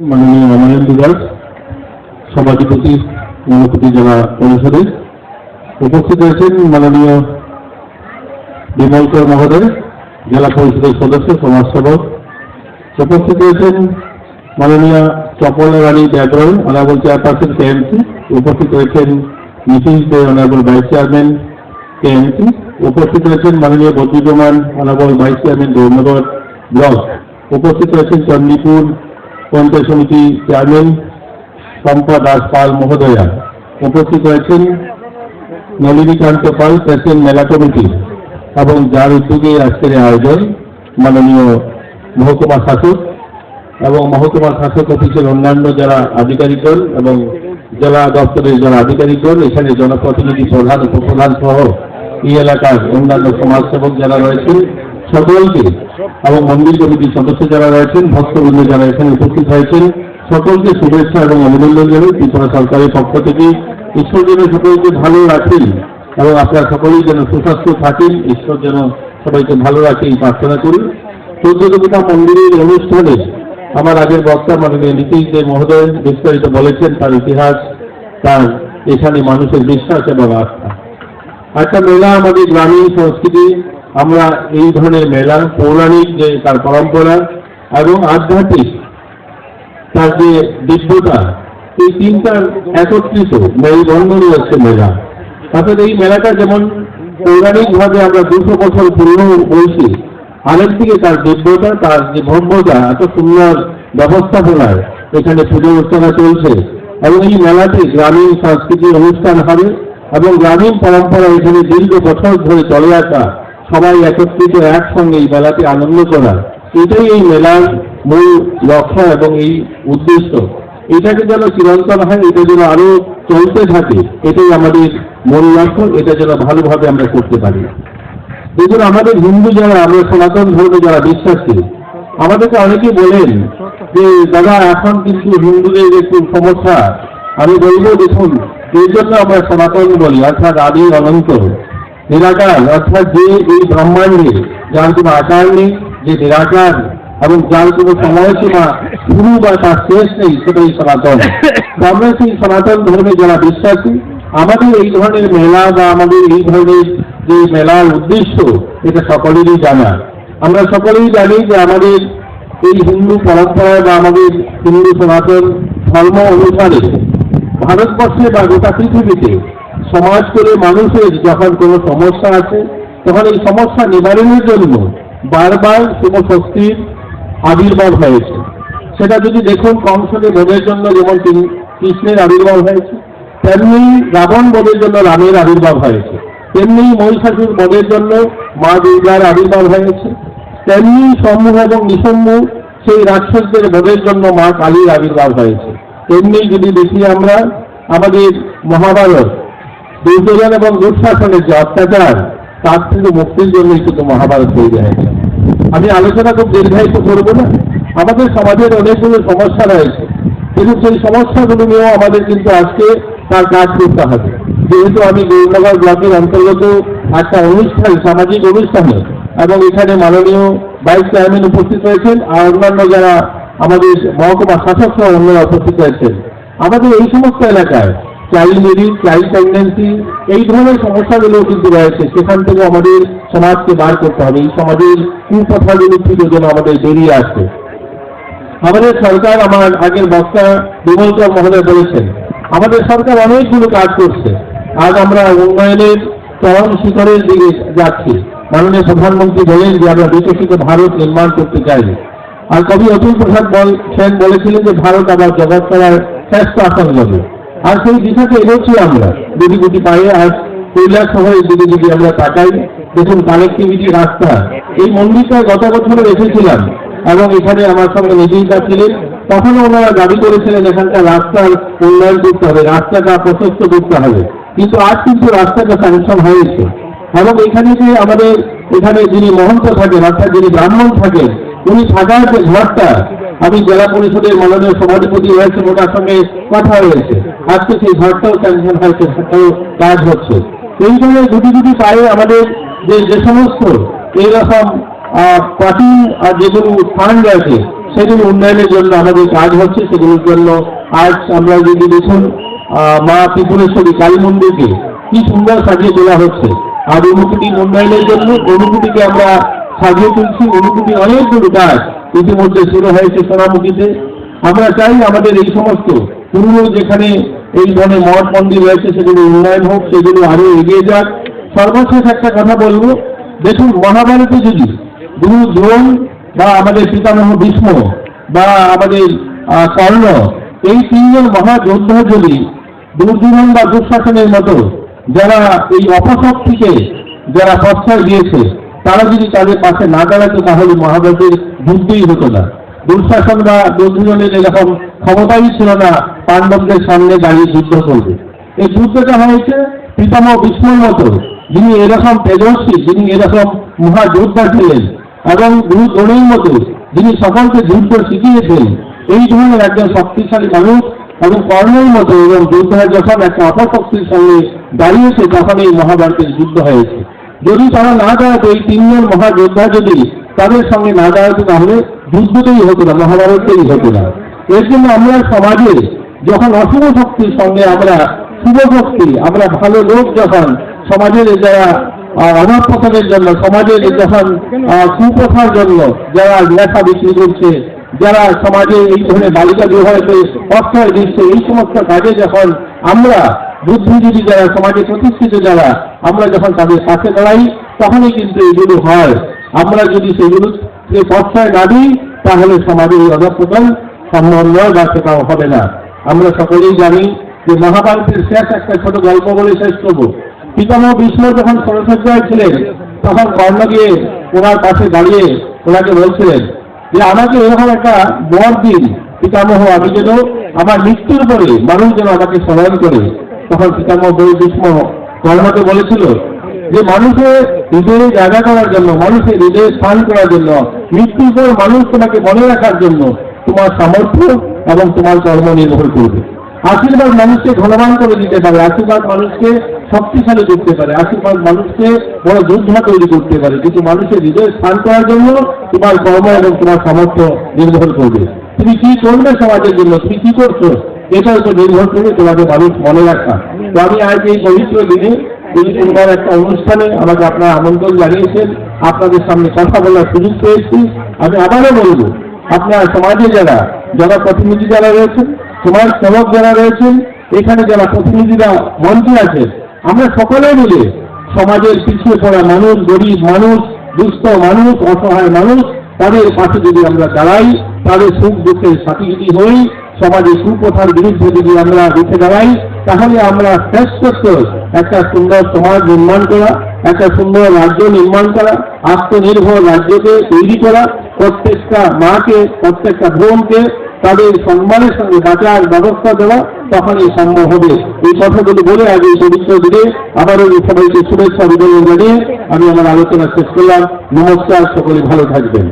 মাননীয় অমরেন্দ্র দাস সভাধিপতি ঊনকোটি জেলা পরিষদের উপস্থিত রয়েছেন মাননীয় বিমলকর মহোদয়, জেলা পরিষদের সদস্য, সমাজসেবক। উপস্থিত রয়েছেন মাননীয় চপল রানী ব্যাকরণ অনাবল চেয়ারপারসন কেএমসি উপস্থিত রয়েছেন Nitish Dey honourable vice chairman KMC উপস্থিত রয়েছেন মাননীয় Badruzzaman honourable vice chairman Gournagar block. উপস্থিত রয়েছেন চণ্ডীপুর পঞ্চায়েত সমিতি চেয়ারম্যান শম্পা দাস পাল মহোদয়া উপস্থিত রয়েছেন নলিনীকান্ত পাল, প্রেসিডেন্ট মেলা কমিটি এবং যার উদ্যোগে আজকের আয়োজন মাননীয় মহকুমা শাসক এবং মহকুমা শাসক অফিসের অন্যান্য যারা আধিকারিকগণ এবং জেলা দপ্তরের যারা আধিকারিকগণ এখানে জনপ্রতিনিধি প্রধান, উপপ্রধান সহ এই এলাকার অন্যান্য সমাজসেবক যারা রয়েছেন, সকলকে এবং মন্দির কমিটির সদস্য যারা রয়েছেন, ভক্তবৃন্দ যারা এখানে উপস্থিত হয়েছেন সকলকে শুভেচ্ছা এবং অভিনন্দন জানাই। ত্রিপুরা সরকারের পক্ষ থেকে ঈশ্বর যেন সকলকে ভালো রাখেন এবং আপনারা সকলেই যেন সুস্বাস্থ্য থাকেন, ঈশ্বর যেন সবাইকে ভালো রাখে এই প্রার্থনা করি। চৌদ্দপিতা মন্দিরের অনুষ্ঠানে আমার আগের বক্তা মাননীয় নীতিশ দে মহোদয় বিস্তারিত বলেছেন তার ইতিহাস, তার এখানে মানুষের বিশ্বাস এবং আস্থা। একটা মেলা আমাদের গ্রামীণ সংস্কৃতি আমরা এই ধরনের মেলা পৌরাণিক যে তার পরম্পরা এবং আধ্যাত্মিক তার যে দিব্যতা, এই তিনটার একত্রিত মেলবন্ধন হচ্ছে মেলা। অর্থাৎ এই মেলাটা যেমন পৌরাণিকভাবে আমরা দুশো বছর পূর্ণ বলছি আরেকদিকে তার দিব্যতা, তার যে ভব্যতা এত সুন্দর ব্যবস্থাপনায় এখানে পুজো অর্চনা চলছে। এবং এই মেলাতে গ্রামীণ সাংস্কৃতিক অনুষ্ঠান হবে এবং গ্রামীণ পরম্পরা এখানে দীর্ঘ বছর ধরে চলে আসা সবাই একত্রিত একসঙ্গে এই মেলাতে আনন্দ করা। এটাই এই মেলার মূল লক্ষ্য এবং এই উদ্দেশ্য। এটাকে যেন চিরন্তন হয়, এটা যেন আরও চলতে থাকে, এটাই আমাদের মূল লক্ষ্য, এটা যেন ভালোভাবে আমরা করতে পারি। দেখুন, আমাদের হিন্দু যারা, আমরা সনাতন ধর্মে যারা বিশ্বাসী, আমাদেরকে অনেকেই বলেন যে, দাদা, এখন কিন্তু হিন্দুদের একটু সমস্যা। আমি বলব, দেখুন, এই জন্য আমরা সনাতন বলি, অর্থাৎ আদি অনন্ত। নিরাকার অর্থাৎ যে এই ব্রহ্মাণ্ডে যার কোনো আকার নেই যে নিরাকার এবং যার কোনো সময়সীমা শুরু বা তার শেষ নেই সেটাই সনাতন আমরা সেই সনাতন ধর্মে যারা বিশ্বাসী আমাদের এই ধরনের মেলা বা আমাদের এই ধরনের যে মেলার উদ্দেশ্য এটা সকলেরই জানা আমরা সকলেই জানি যে আমাদের এই হিন্দু পরম্পরায় বা আমাদের হিন্দু সনাতন ধর্ম অনুসারে ভারতবর্ষে বা গোটা পৃথিবীতে সমাজ করে মানুষের যখন কোনো সমস্যা আছে, তখন এই সমস্যা নিবারণের জন্য বারবার শুভ শক্তির আবির্ভাব হয়েছে। সেটা যদি দেখুন কংসকে বোধের জন্য যেমন তিনি- কৃষ্ণের আবির্ভাব হয়েছে, তেমনি রাবণ বধের জন্য রামের আবির্ভাব হয়েছে। তেমনি মহিষাসুর বধের জন্য মা দুর্গার আবির্ভাব হয়েছে। তেমনি সমূহ এবং নিসমূহ সেই রাক্ষসদের বধের জন্য মা কালীর আবির্ভাব হয়েছে। তেমনি যদি দেখি আমরা, আমাদের মহাভারত দুর্যোধন এবং দুঃশাসনের যে অত্যাচার, তার থেকে মুক্তির জন্যই কিন্তু মহাভারত তৈরি হয়েছে। আমি আলোচনা খুব দীর্ঘায়িত করব না। আমাদের সমাজের অনেকগুলো সমস্যা রয়েছে। কিন্তু সেই সমস্যাগুলো নিয়েও আমাদের কিন্তু আজকে তার কাজ করতে হবে। যেহেতু আমি গৌরনগর ব্লকের অন্তর্গত একটা অনুষ্ঠান, সামাজিক অনুষ্ঠানে এবং এখানে মাননীয় ভাইস চেয়ারম্যান উপস্থিত রয়েছেন আর অন্যান্য যারা আমাদের মহকুমা শাসক সহ অন্যরা উপস্থিত রয়েছেন আমাদের এই সমস্ত এলাকায় চাইল্ড মেরিজ চাইল্ড প্রেগনেন্সি এই ধরনের সমস্যাগুলো কিন্তু রয়েছে। সেখান থেকে আমাদের সমাজকে বার করতে হবে। এই সমাজের কুপ্রথাগুলো যেন আমাদের বেরিয়ে আসে আমাদের সরকার আমার আগের বক্তা বিমলকর মহোদয় বলেছেন, আমাদের সরকার অনেকগুলো কাজ করছে। আজ আমরা উন্নয়নের চরম শিখরের দিকে যাচ্ছি। মাননীয় প্রধানমন্ত্রী বলেন যে আমরা বিকশিত ভারত নির্মাণ করতে চাই আর কবি অতুল প্রসাদ বল সেন বলেছিলেন যে ভারত আবার জগৎ করার শ্রেষ্ঠ আসন আর সেই দিশাতে এগোচ্ছি আমরা। যদি দুটি পায়ে আজ কৈলাস শহরের দিকে যদি আমরা তাকাই, দেখুন কানেক্টিভিটি রাস্তা। এই মন্দিরটা গত বছরে রেখেছিলাম এবং এখানে আমার সঙ্গে নিজেই ছিলেন। তখনও ওনারা দাবি করেছিলেন এখানকার রাস্তার উন্নয়ন করতে হবে, রাস্তাটা প্রশস্ত করতে হবে। কিন্তু আজ কিন্তু রাস্তাটা স্যাংশন হয়েছে। এবং এখানে যে আমাদের, এখানে যিনি মহন্ত থাকেন, অর্থাৎ যিনি ব্রাহ্মণ থাকেন উনি থাকার যে ঘরটা আমি জেলা পরিষদের মাননীয় সভাধিপতি হয়েছে ওনার সঙ্গে কথা হয়েছে। আজকে সেই ঘরটাও স্যাংশন হয়েছে, সেটাও কাজ হচ্ছে। এই ধরনের দুটি দুটি পায়ে আমাদের যে যে সমস্ত এইরকম প্রাচীন আর যেগুলো ফান্ড আছে, সেগুলো উন্নয়নের জন্য আমাদের কাজ হচ্ছে, সেগুলোর জন্য আজ আমরা যদি দেখুন মা ত্রিপুরেশ্বরী কালী মন্দিরকে কি সুন্দর সাজিয়ে তোলা হচ্ছে। আর অনুকুটির উন্নয়নের জন্য অনুকুটিকে আমরা সাজিয়ে তুলছি অনুকুটি অনেকগুলো কাজ ইতিমধ্যে শুরু হয়েছে সোনামুখীতে। আমরা চাই আমাদের এই সমস্ত পুরনো যেখানে এই ধরনের মঠ মন্দির রয়েছে, সেগুলো উন্নয়ন হোক, সেগুলো আরও এগিয়ে যাক। সর্বশেষ একটা কথা বলব, দেখুন, মহাভারতে যদি গুরু দ্রোণ বা আমাদের পিতামহ ভীষ্ম বা আমাদের কর্ণ, এই তিনজন মহাযোদ্ধা যদি দুর্যোধন বা দুঃশাসনের মতো, যারা এই অপশক্তিকে, যারা প্রশ্রয় দিয়েছে তারা যদি তাদের পাশে না দাঁড়াতো, তাহলে মহাভারতের যুদ্ধই হতো না। দুঃশাসন বা এরকম ক্ষমতাই ছিল না, পাণ্ডবদের সামনে দাঁড়িয়ে যুদ্ধ করবে। এই যুদ্ধটা হয়েছে পিতামহ বিষ্ণুর মতো, যিনি এরকম তেজস্বী, যিনি এরকম মহাযোদ্ধা ছিলেন, এবং গুরু দ্রোণের মতো, যিনি সকলকে যুদ্ধ শিখিয়েছেন। এই ধরনের একজন শক্তিশালী মানুষ এবং কর্ণের মতো এবং যোদ্ধা যখন একটা অপশক্তির সঙ্গে দাঁড়িয়েছে, তখন এই মহাভারতের যুদ্ধ হয়েছে। যদি তারা না দাঁড়াতো এই তিনজন মহাযোদ্ধা যদি তাদের সঙ্গে না দাঁড়াতো তাহলে যুদ্ধটাই হতো না মহাভারতটাই হতো না। এর জন্য আমরা সমাজে যখন অশুভ শক্তির সঙ্গে আমরা শুভ শক্তি, আমরা ভালো লোক যখন সমাজের যারা প্রথানের জন্য, সমাজের যখন কুপ্রথার জন্য যারা নেশা বিক্রি করছে, যারা সমাজে এই ধরনের বালিকা বিবাহকে প্রশ্রয় দিচ্ছে, এই সমস্ত কাজে যখন আমরা বুদ্ধিজীবী যারা, সমাজে প্রতিষ্ঠিত যারা, আমরা যখন তাদের পাশে দাঁড়াই, তখনই কিন্তু এগুলো হয়। আমরা যদি সেগুলোকে প্রশ্রয় না দিই, তাহলে সমাজের এই অধপতন সম্ভব নয় বা সেটাও হবে না। আমরা সকলেই জানি যে মহাভারতের শেষ একটা ছোট গল্প বলে শেষ করব। পিতামহ বিষ্ণু যখন সরস্বত্যায় ছিলেন, তখন কর্ণ গিয়ে ওনার পাশে দাঁড়িয়ে ওনাকে বলছিলেন যে, আমাকে এরকম একটা বর দিন, পিতামহ, আমি যেন আমার মৃত্যুর পরে মানুষ যেন আমাকে স্মরণ করে। তখন পিতামহ বই ভীষ্ম কর্ণকে বলেছিল যে মানুষের হৃদয়ে জায়গা করার জন্য, মানুষের হৃদয়ে স্থান করার জন্য, মৃত্যুর পর মানুষ তোমাকে মনে রাখার জন্য তোমার সামর্থ্য এবং তোমার কর্ম নির্ভর করবে। আশীর্বাদ মানুষকে ধনবান করে দিতে পারে, আশীর্বাদ মানুষকে শক্তিশালী করতে পারে, আশীর্বাদ মানুষকে বড় যোদ্ধা তৈরি করতে পারে, কিন্তু মানুষের হৃদয়ে স্থান করার জন্য তোমার কর্ম এবং তোমার সামর্থ্য নির্ভর করবে। তুমি কি করবে সমাজের জন্য? তুমি কি করছ? এটার উপর নির্ভর করে তোমাকে মানুষ মনে রাখা। তো আমি আজ এই পবিত্র দিনে এই পরিবার একটা অনুষ্ঠানে আমাকে আপনারা আমন্ত্রণ জানিয়েছেন। আপনাদের সামনে কথা বলার সুযোগ পেয়েছি। আমি আবারও বলব, আপনার সমাজে যারা যারা প্রতিনিধি যারা রয়েছেন, সমাজ সেবক যারা রয়েছেন, এখানে যারা প্রতিনিধিরা, মন্ত্রী আছেন, আমরা সকলে মিলে সমাজের পিছিয়ে পড়া মানুষ, গরিব মানুষ, দুস্থ মানুষ, অসহায় মানুষ, তাদের পাশে যদি আমরা দাঁড়াই, তাদের সুখ দুঃখের সাথী যদি হই সমাজে সুপ্রথার বিরুদ্ধে যদি আমরা রুখে দাঁড়াই, তাহলে আমরা শ্রেষ্ঠ একটা সুন্দর সমাজ নির্মাণ করা, একটা সুন্দর রাজ্য নির্মাণ করা, আত্মনির্ভর রাজ্যকে তৈরি করা, প্রত্যেকটা মাকে, প্রত্যেকটা বোনকে তাদের সম্মানের সঙ্গে বাঁচার ব্যবস্থা দেওয়া তখনই সম্ভব হবে। এই কথাগুলো বলে এই পবিত্র দিনে আবারও সবাইকে শুভেচ্ছা অভিনন্দন জানিয়ে আমি আমার আলোচনা শেষ করলাম। নমস্কার, সকলে ভালো থাকবেন।